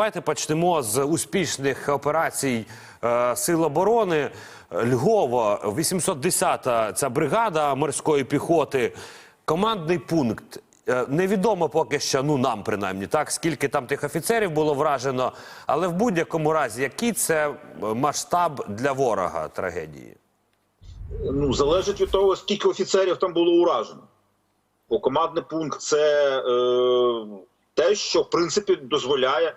давайте почнемо з успішних операцій е, Сил оборони. Львово, 810-та ця бригада морської піхоти. Командний пункт. Е, Невідомо поки що, ну нам принаймні, так скільки там тих офіцерів було вражено, але в будь-якому разі, який це масштаб для ворога трагедії? Ну, залежить від того, скільки офіцерів там було уражено. Бо командний пункт це е, те, що в принципі дозволяє,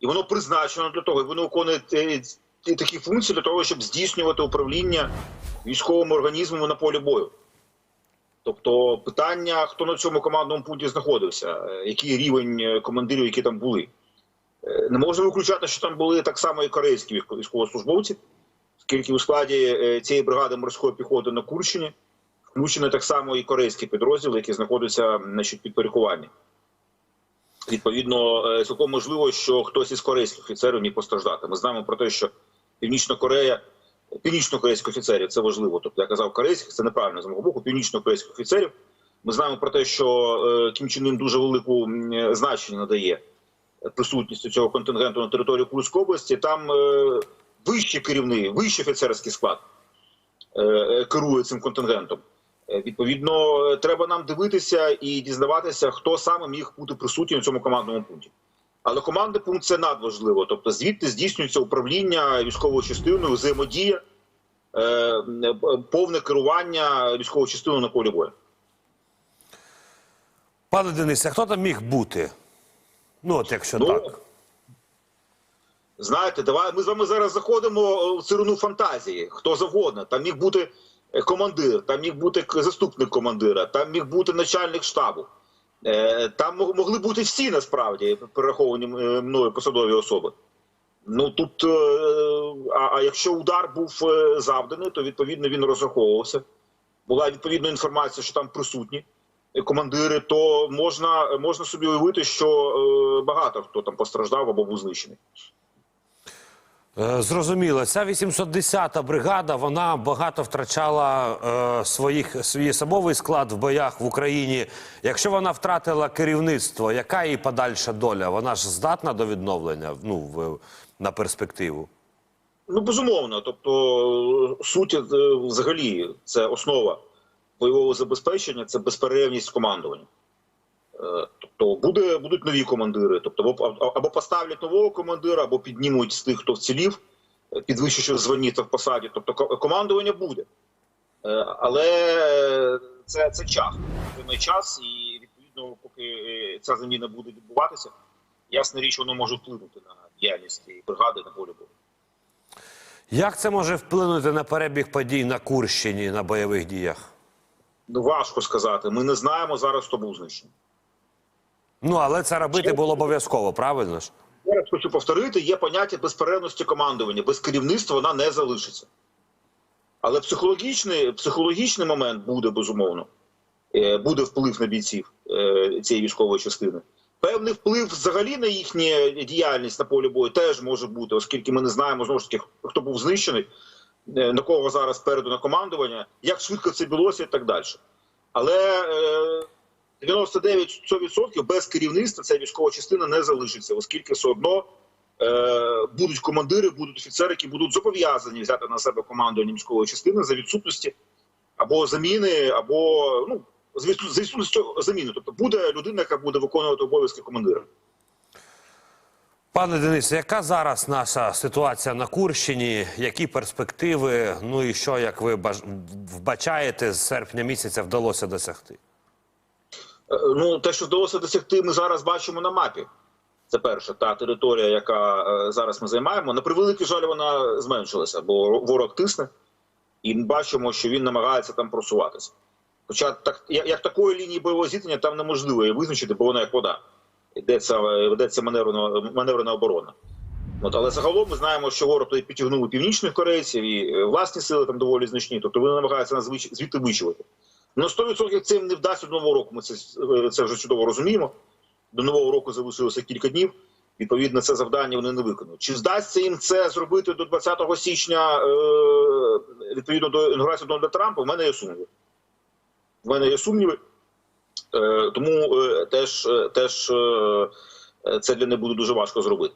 і воно призначено для того, і воно виконує е, такі функції для того, щоб здійснювати управління військовим організмом на полі бою. Тобто питання, хто на цьому командному пункті знаходився, е, який рівень е, командирів, які там були. Не можна виключати, що там були так само і корейські військовослужбовці, оскільки у складі цієї бригади морської піхоти на Курщині включені так само і корейські підрозділи, які знаходяться значить, під порядкуванням. Відповідно, е, цілком можливо, що хтось із корейських офіцерів міг постраждати. Ми знаємо про те, що Північна Корея, північно-корейських офіцерів це важливо. Тобто я казав корейських, це неправильно з мого боку, північно-корейських офіцерів. Ми знаємо про те, що е, Кім Чен Ын дуже велику значення надає присутністю цього контингенту на території Курської області. Там е, вищий керівний, вищий офіцерський склад керує цим контингентом. Е, Відповідно, е, треба нам дивитися і дізнаватися, хто саме міг бути присутній на цьому командному пункті. Але командний пункт це надважливо. Тобто, звідти здійснюється управління військовою частиною, взаємодія, е, повне керування військовою частиною на полі бою. Пане Денисе, хто там міг бути? Ну, от якщо Ну, так. Знаєте, давай ми з вами зараз заходимо в цирину фантазії. Хто завгодно. Там міг бути командир, там міг бути заступник командира, там міг бути начальник штабу. Е, Там могли бути всі насправді перераховані е, мною посадові особи. Ну тут, е, а, якщо удар був е, завданий, то відповідно він розраховувався. Була відповідна інформація, що там присутні е, командири, то можна, можна собі уявити, що е, багато хто там постраждав або був знищений. Е, Зрозуміло, ця 810-та бригада вона багато втрачала е, своїх свій особовий склад в боях в Україні. Якщо вона втратила керівництво, яка її подальша доля? Вона ж здатна до відновлення ну, в, на перспективу. Ну, безумовно. Тобто, е, суть е, взагалі це основа бойового забезпечення, це безперервність командування. Е, Тобто буде, будуть нові командири, тобто або, або поставлять нового командира, або піднімуть з тих, хто вцілів, е, підвищивши в та в посаді. Тобто командування буде. Е, Але це, це час. Це час, і відповідно, поки ця заміна буде відбуватися, ясна річ, воно може вплинути на діяльність цієї бригади на полі бою. Як це може вплинути на перебіг подій на Курщині на бойових діях? Ну, важко сказати. Ми не знаємо зараз, хто був знищений. Ну але це робити було обов'язково, правильно ж? Я хочу повторити: є поняття безперервності командування. Без керівництва вона не залишиться. Але психологічний, психологічний момент буде безумовно. Е, Буде вплив на бійців е, цієї військової частини. Певний вплив взагалі на їхню діяльність на полі бою теж може бути, оскільки ми не знаємо знову ж таки, хто був знищений, е, на кого зараз переду на командування, як швидко це білося і так далі. Але 99% без керівництва ця військова частина не залишиться, оскільки все одно е, будуть командири, будуть офіцери, які будуть зобов'язані взяти на себе командування військової частини за відсутності або заміни, або ну за відсутністю заміни. Тобто буде людина, яка буде виконувати обов'язки командира. Пане Денисе, яка зараз наша ситуація на Курщині? Які перспективи? Ну і що, як ви вбачаєте, з серпня місяця вдалося досягти? Ну, те, що вдалося досягти, ми зараз бачимо на мапі. Це перша та територія, яка е, зараз ми займаємо. На превеликий жаль, вона зменшилася, бо ворог тисне, і ми бачимо, що він намагається там просуватися. Хоча так, як, такої лінії бойового зіткнення там неможливо її визначити, бо вона як вода. Йдеться, е, ведеться маневрена, маневрена оборона. От, але загалом ми знаємо, що ворог туди підтягнули північних корейців і е, власні сили там доволі значні. Тобто вони намагаються нас звідти вичувати. Ну 100% цим не вдасться до нового року. Ми це, е, це вже чудово розуміємо. До нового року залишилося кілька днів. Відповідно, це завдання вони не виконують. Чи вдасться їм це зробити до 20 січня е, відповідно до інаугурації Дональда Трампа? В мене є сумніви. В мене є сумніви. Е, тому теж, теж це для них буде дуже важко зробити.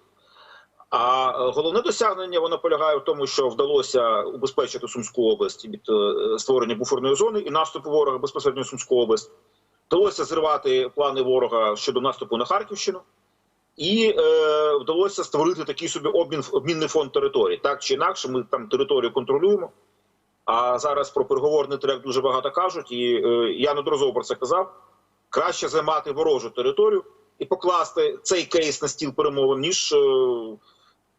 А е, головне досягнення воно полягає в тому, що вдалося убезпечити Сумську область від е, створення буферної зони і наступу ворога безпосередньо Сумську область. Вдалося зривати плани ворога щодо наступу на Харківщину, і е, вдалося створити такий собі обмін обмінний фонд територій. Так чи інакше, ми там територію контролюємо. А зараз про переговорний трек дуже багато кажуть, і е, я неодноразово про це казав. Краще займати ворожу територію і покласти цей кейс на стіл перемовин, ніж е,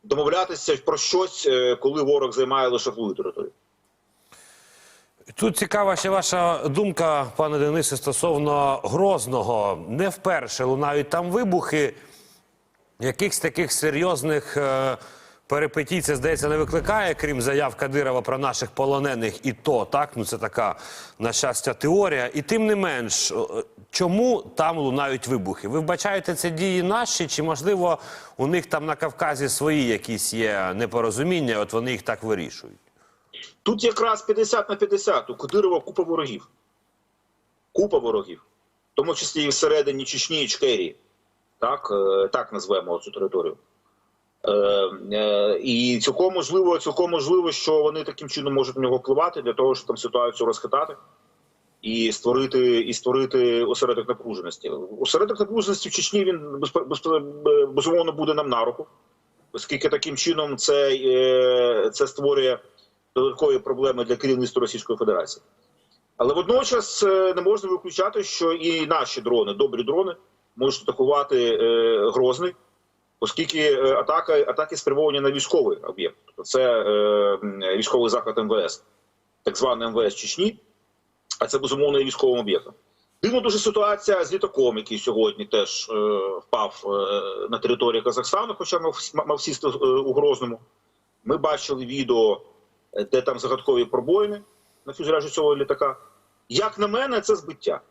домовлятися про щось, е, коли ворог займає лише свою територію. Тут цікава ще ваша думка, пане Денисе, стосовно Грозного. Не вперше лунають там вибухи. Якихось таких серйозних е, перипетій це, здається, не викликає, крім заяв Кадирова про наших полонених, і то так. Ну це така, на щастя, теорія. І тим не менш, чому там лунають вибухи? Ви вбачаєте це дії наші, чи можливо у них там на Кавказі свої якісь є непорозуміння? От вони їх так вирішують? Тут якраз 50 на 50. У Кадирова купа ворогів. Купа ворогів. В тому числі і всередині Чечні і Чкерії. Так, е, так назвемо цю територію. Е, е, і цілком можливо, цілком можливо, що вони таким чином можуть на нього впливати для того, щоб там ситуацію розхитати і створити, і створити осередок напруженості. Осередок напруженості в Чечні він безпе- безумовно буде нам на руку, оскільки таким чином це, е, це створює додаткові проблеми для керівництва Російської Федерації. Але водночас е, не можна виключати, що і наші дрони, добрі дрони, можуть атакувати е, Грозний, оскільки е, атака, атаки спрямовані на військовий об'єкт. Тобто це е, військовий заклад МВС, так званий МВС Чечні, а це безумовно є військовим об'єктом. Дивно дуже ситуація з літаком, який сьогодні теж е, впав е, на території Казахстану, хоча мав, мав сісти е, у Грозному. Ми бачили відео, е, де там загадкові пробоїни на фюзеляжі цього літака. Як на мене, це збиття.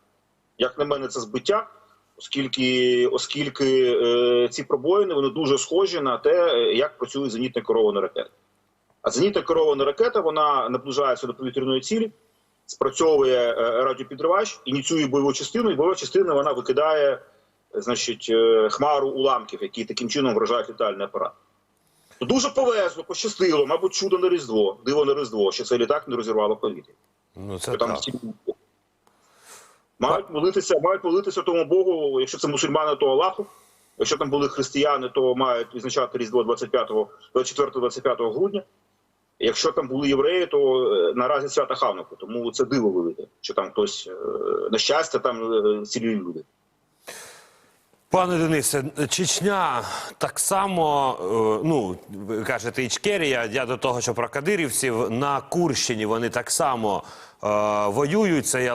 Як на мене, це збиття, оскільки, оскільки е, ці пробоїни вони дуже схожі на те, е, як працює зенітна керована ракета. А зенітна керована ракета вона наближається до повітряної цілі, спрацьовує е, радіопідривач, ініціює бойову частину, і бойова частина вона викидає значить, е, хмару уламків, які таким чином вражають літальний апарат. Ну, Дуже повезло, пощастило, мабуть, чудо на Різдво, диво на Різдво, що цей літак не розірвало повітря. Ну це там так. Мають молитися, мають молитися тому Богу, якщо це мусульмани, то Аллаху. Якщо там були християни, то мають відзначати Різдво 24-25 грудня. Якщо там були євреї, то е, наразі свята Хануку. Тому це диво велике, що там хтось е, на щастя, там е, цілі люди. Пане Денисе, Чечня так само, е, ну ви кажете, Ічкерія. Я до того, що про кадирівців на Курщині вони так само е, воюють. Це і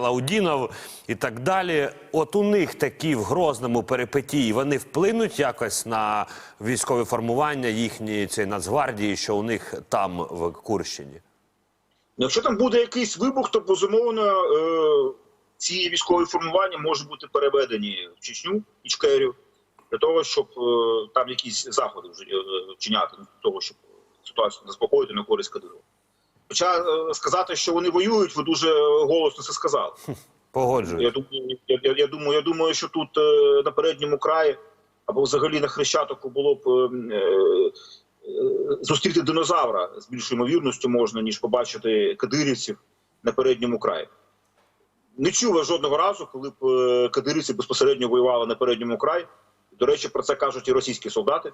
і так далі. От у них такі в Грозному перипетії вони вплинуть якось на військове формування їхньої цієї Нацгвардії, що у них там в Курщині. Якщо там буде якийсь вибух, то безумовно е, ці військові формування можуть бути переведені в Чечню Ічкерію для того, щоб е, там якісь заходи вже е, вчиняти для того, щоб ситуацію заспокоїти на користь Кадирова. Хоча е, сказати, що вони воюють, ви дуже голосно це сказали. Погоджуюсь. Я думаю, я, я, я думаю, я думаю, що тут е, на передньому краї або взагалі на хрещатику було б е, е, зустріти динозавра з більшою ймовірністю можна, ніж побачити кадирівців на передньому краї. Не чув жодного разу, коли б е, кадирівці безпосередньо воювали на передньому краї. До речі, про це кажуть і російські солдати.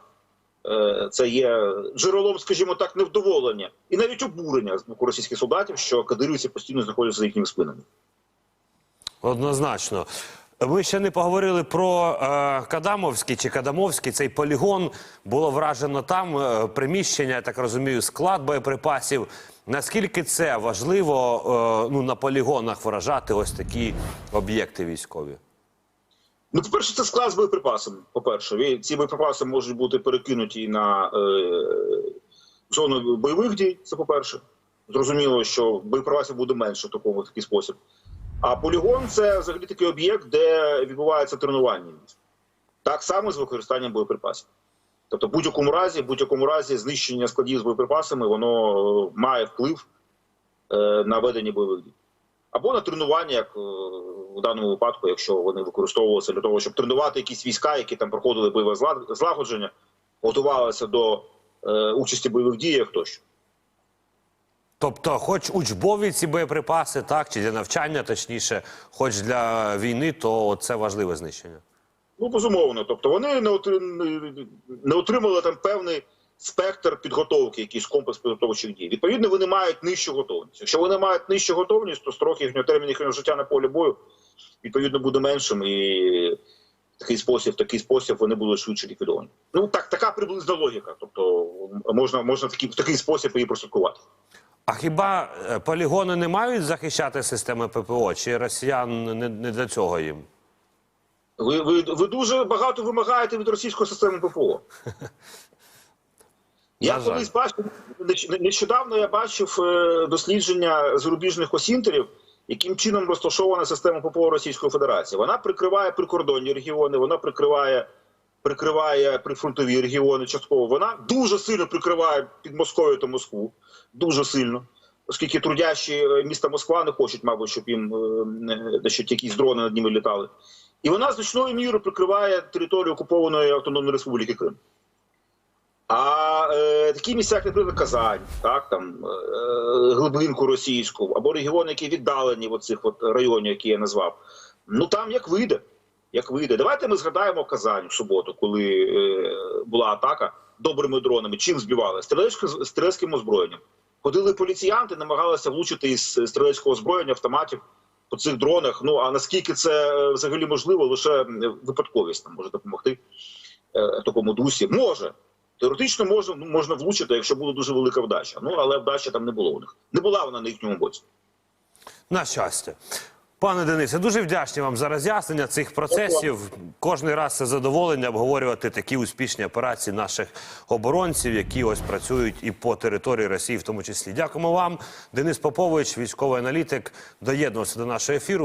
Е, Це є джерелом, скажімо так, невдоволення і навіть обурення з боку російських солдатів, що кадирівці постійно знаходяться за їхніми спинами. Однозначно. Ми ще не поговорили про е, Кадамовський чи Кадамовський. Цей полігон було вражено там е, приміщення, я так розумію, склад боєприпасів. Наскільки це важливо е, ну, на полігонах вражати ось такі об'єкти військові? Ну, по-перше, це склад з боєприпасами. По-перше, ці боєприпаси можуть бути перекинуті на е, зону бойових дій. Це по-перше. Зрозуміло, що боєприпасів буде менше в такому в такий спосіб. А полігон це взагалі такий об'єкт, де відбувається тренування. Так само з використанням боєприпасів. Тобто, будь-якому разі, будь-якому разі, знищення складів з боєприпасами воно е, має вплив е, на ведення бойових дій. Або на тренування, як е, в даному випадку, якщо вони використовувалися для того, щоб тренувати якісь війська, які там проходили бойове злагодження, готувалися до е, участі в бойових діях тощо. Тобто, хоч учбові ці боєприпаси, так, чи для навчання, точніше, хоч для війни, то це важливе знищення. Ну, безумовно. Тобто вони не, отри- не отримали там певний спектр підготовки, якийсь комплекс підготовчих дій. Відповідно, вони мають нижчу готовність. Якщо вони мають нижчу готовність, то строк їхнього термін їхнього життя на полі бою відповідно буде меншим, і такий спосіб, в такий спосіб вони будуть швидше ліквідовані. Ну так, така приблизна логіка. Тобто можна, можна такий, в такий спосіб її прослідкувати. А хіба е, полігони не мають захищати системи ППО? Чи росіян не, не для цього їм? Ви, ви, ви дуже багато вимагаєте від російської системи ППО. Я колись бачив нещодавно я бачив е, дослідження зарубіжних осінтерів, яким чином розташована система ППО Російської Федерації. Вона прикриває прикордонні регіони, вона прикриває, прикриває прифронтові регіони частково. Вона дуже сильно прикриває під Москвою та Москву. Дуже сильно. Оскільки трудящі е, міста Москва не хочуть, мабуть, щоб їм е, якісь дрони над ними літали. І вона значною мірою прикриває територію окупованої Автономної Республіки Крим. А е, такі місця, як, наприклад, Казань, так, там, е, глибинку російську, або регіони, які віддалені від цих районів, які я назвав, ну там як вийде. Як вийде. Давайте ми згадаємо Казань в суботу, коли е, була атака добрими дронами. Чим збивали? Стрілецьким озброєнням. Ходили поліціянти, намагалися влучити із стрілецького озброєння автоматів по цих дронах. Ну а наскільки це е, взагалі можливо, лише випадковість нам може допомогти в такому дусі. Може. Теоретично можна, ну, можна влучити, якщо буде дуже велика вдача. Ну але вдача там не було у них. Не була вона на їхньому боці. На щастя. Пане Денисе, дуже вдячні вам за роз'яснення цих процесів. Кожний раз це задоволення обговорювати такі успішні операції наших оборонців, які ось працюють і по території Росії, в тому числі. Дякуємо вам. Денис Попович, військовий аналітик, доєднувався до нашого ефіру.